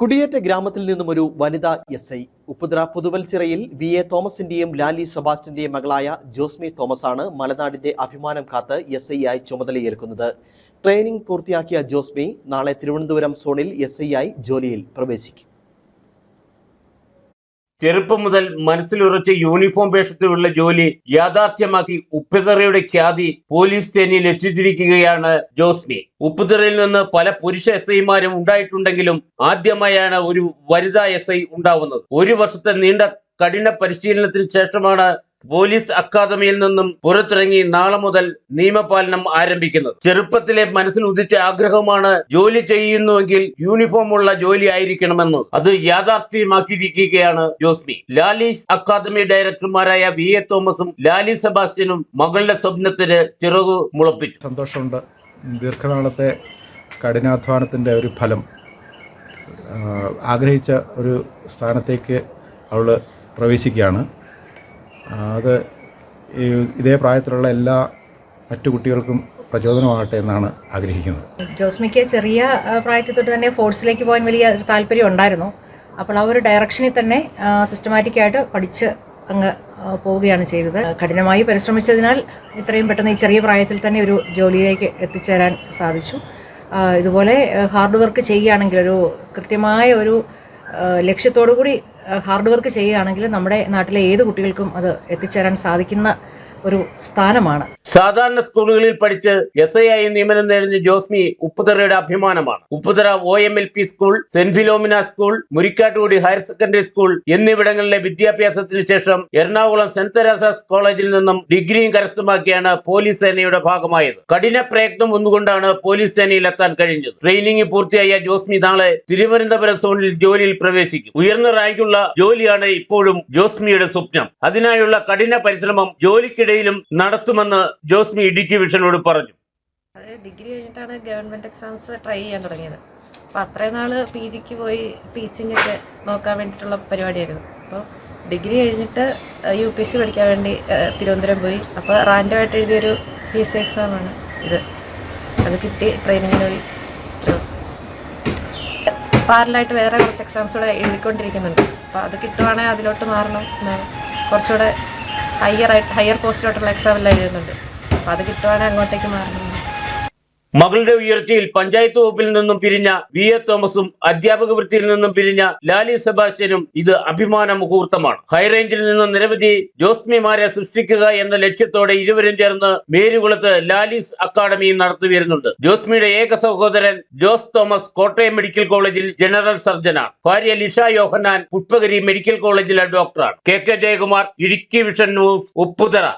കുടിയേറ്റ ഗ്രാമത്തിൽ നിന്നും ഒരു വനിതാ എസ് ഐ. ഉപ്പുതിറ പുതുവൽച്ചിറയിൽ വി എ തോമസിന്റെയും ലാലി സെബാസ്റ്റിന്റെയും മകളായ ജോസ്മി തോമസാണ് മലനാടിന്റെ അഭിമാനം കാത്ത് എസ് ഐ ആയി ചുമതലയേൽക്കുന്നത്. ട്രെയിനിംഗ് പൂർത്തിയാക്കിയ ജോസ്മി നാളെ തിരുവനന്തപുരം സോണിൽ എസ് ഐ ആയി ജോലിയിൽ പ്രവേശിക്കും. ചെറുപ്പം മുതൽ മനസ്സിലുറച്ച യൂണിഫോം വേഷത്തിലുള്ള ജോലി യാഥാർത്ഥ്യമാക്കി ഉപ്പുതറയുടെ ഖ്യാതി പോലീസ് സേനയിൽ എത്തിച്ചിരിക്കുകയാണ് ജോസ്മി. ഉപ്പുതറയിൽ നിന്ന് പല പുരുഷ എസ് ഐമാരും ഉണ്ടായിട്ടുണ്ടെങ്കിലും ആദ്യമായാണ് ഒരു വനിതാ എസ് ഐ ഉണ്ടാവുന്നത്. ഒരു വർഷത്തെ നീണ്ട കഠിന പരിശീലനത്തിന് ശേഷമാണ് പോലീസ് അക്കാദമിയിൽ നിന്നും പുറത്തിറങ്ങി നാളെ മുതൽ നിയമപാലനം ആരംഭിക്കുന്നത്. ചെറുപ്പത്തിലെ മനസ്സിൽ ഉദിച്ച ആഗ്രഹമാണ് ജോലി ചെയ്യുന്നുവെങ്കിൽ യൂണിഫോം ഉള്ള ജോലി ആയിരിക്കണമെന്ന്. അത് യാഥാർത്ഥ്യമാക്കിയിരിക്കുകയാണ് ജോസ്മി. ലാലീസ് അക്കാദമി ഡയറക്ടർമാരായ വി എ തോമസും ലാലി സെബാസ്റ്റ്യനും മകളുടെ സ്വപ്നത്തിന് ചിറകു മുളപ്പിച്ചു. സന്തോഷമുണ്ട്. ദീർഘനാളത്തെ കഠിനാധ്വാനത്തിന്റെ ഒരു ഫലം. ആഗ്രഹിച്ച ഒരു സ്ഥാനത്തേക്ക് അവൾ പ്രവേശിക്കുകയാണ്. അത് ഇതേ പ്രായത്തിലുള്ള എല്ലാ മറ്റു കുട്ടികൾക്കും പ്രചോദനമാകട്ടെ എന്നാണ് ആഗ്രഹിക്കുന്നത്. ജോസ്മിക്ക് ചെറിയ പ്രായത്തിൽ തൊട്ട് തന്നെ ഫോഴ്സിലേക്ക് പോകാൻ വലിയ താല്പര്യം ഉണ്ടായിരുന്നു. അപ്പോൾ ആ ഒരു ഡയറക്ഷനിൽ തന്നെ സിസ്റ്റമാറ്റിക്കായിട്ട് പഠിച്ച് അങ്ങ് പോവുകയാണ് ചെയ്തത്. കഠിനമായി പരിശ്രമിച്ചതിനാൽ ഇത്രയും പെട്ടെന്ന് ഈ ചെറിയ പ്രായത്തിൽ തന്നെ ഒരു ജോലിയിലേക്ക് എത്തിച്ചേരാൻ സാധിച്ചു. ഇതുപോലെ ഹാർഡ് വർക്ക് ചെയ്യുകയാണെങ്കിൽ ഒരു കൃത്യമായ ഒരു ലക്ഷ്യത്തോടു കൂടി ഹാർഡ് വർക്ക് ചെയ്യുകയാണെങ്കിൽ നമ്മുടെ നാട്ടിലെ ഏത് കുട്ടികൾക്കും അത് എത്തിച്ചേരാൻ സാധിക്കുന്ന ഒരു സ്ഥാനമാണ്. സാധാരണ സ്കൂളുകളിൽ പഠിച്ച് എസ് ഐ ആയി നിയമനം നേടുന്ന ജോസ്മി ഉപ്പുതറയുടെ അഭിമാനമാണ്. Upputhara O M L P school saint Philomena school Murikkattukudy higher secondary school എന്നിവിടങ്ങളിലെ വിദ്യാഭ്യാസത്തിന് ശേഷം എറണാകുളം സെന്റ് തെരേസാസ് കോളേജിൽ നിന്നും ഡിഗ്രിയും കരസ്ഥമാക്കിയാണ് പോലീസ് സേനയുടെ ഭാഗമായത്. കഠിന പ്രയത്നം ഒന്നുകൊണ്ടാണ് പോലീസ് സേനയിൽ എത്താൻ കഴിഞ്ഞത്. ട്രെയിനിങ് പൂർത്തിയായ ജോസ്മി നാളെ തിരുവനന്തപുരം സോണിൽ ജോലിയിൽ പ്രവേശിക്കും. ഉയർന്ന റാങ്കുള്ള ജോലിയാണ് ഇപ്പോഴും ജോസ്മിയുടെ സ്വപ്നം. അതിനായുള്ള കഠിന പരിശ്രമം ജോലിക്കിടയിലും നടത്തുമെന്ന് ജോസ്മി ഇടുക്കി വിഷനോട് പറഞ്ഞു. ഡിഗ്രി കഴിഞ്ഞിട്ടാണ് ഗവൺമെന്റ് എക്സാംസ് ട്രൈ ചെയ്യാൻ തുടങ്ങിയത്. അപ്പോൾ അത്രയും നാൾ പി ജിക്ക് പോയി ടീച്ചിങ് ഒക്കെ നോക്കാൻ വേണ്ടിയിട്ടുള്ള പരിപാടിയായിരുന്നു. അപ്പോൾ ഡിഗ്രി കഴിഞ്ഞിട്ട് യു പി സി പഠിക്കാൻ വേണ്ടി തിരുവനന്തപുരം പോയി. അപ്പോൾ റാൻഡമായിട്ട് എഴുതിയൊരു പി എസ് സി എക്സാമാണ് ഇത്. അത് കിട്ടി ട്രെയിനിങ്ങിന് പോയി. പാരലായിട്ട് വേറെ കുറച്ച് എക്സാംസ് കൂടെ എഴുതിക്കൊണ്ടിരിക്കുന്നുണ്ട്. അപ്പോൾ അത് കിട്ടുവാണെങ്കിൽ അതിലോട്ട് മാറണം എന്നാണ്. കുറച്ചുകൂടെ ഹയർ ആയിട്ട് ഹയർ പോസ്റ്റിലോട്ടുള്ള എക്സാം എല്ലാം എഴുതുന്നുണ്ട്. അപ്പോൾ അത് കിട്ടുവാണെങ്കിൽ അങ്ങോട്ടേക്ക് മാറണം മകളുടെ ഉയർച്ചയിൽ പഞ്ചായത്ത് വകുപ്പിൽ നിന്നും പിരിഞ്ഞ വി എ തോമസും അധ്യാപക വൃത്തിയിൽ നിന്നും പിരിഞ്ഞ ലാലി സെബാസ്റ്റ്യനും ഇത് അഭിമാന മുഹൂർത്തമാണ്. ഹൈറേഞ്ചിൽ നിന്ന് നിരവധി ജോസ്മിമാരെ സൃഷ്ടിക്കുക എന്ന ലക്ഷ്യത്തോടെ ഇരുവരും ചേർന്ന് മേരുകുളത്ത് ലാലിസ് അക്കാദമി നടത്തി വരുന്നുണ്ട്. ജോസ്മിയുടെ ഏക സഹോദരൻ ജോസ് തോമസ് കോട്ടയം മെഡിക്കൽ കോളേജിൽ ജനറൽ സർജനാണ്. ഭാര്യ ലിഷ യോഹന്നാൻ പുഷ്പഗിരി മെഡിക്കൽ കോളേജിലെ ഡോക്ടറാണ്. K K Jayakumar Idukki vision news Upputhara.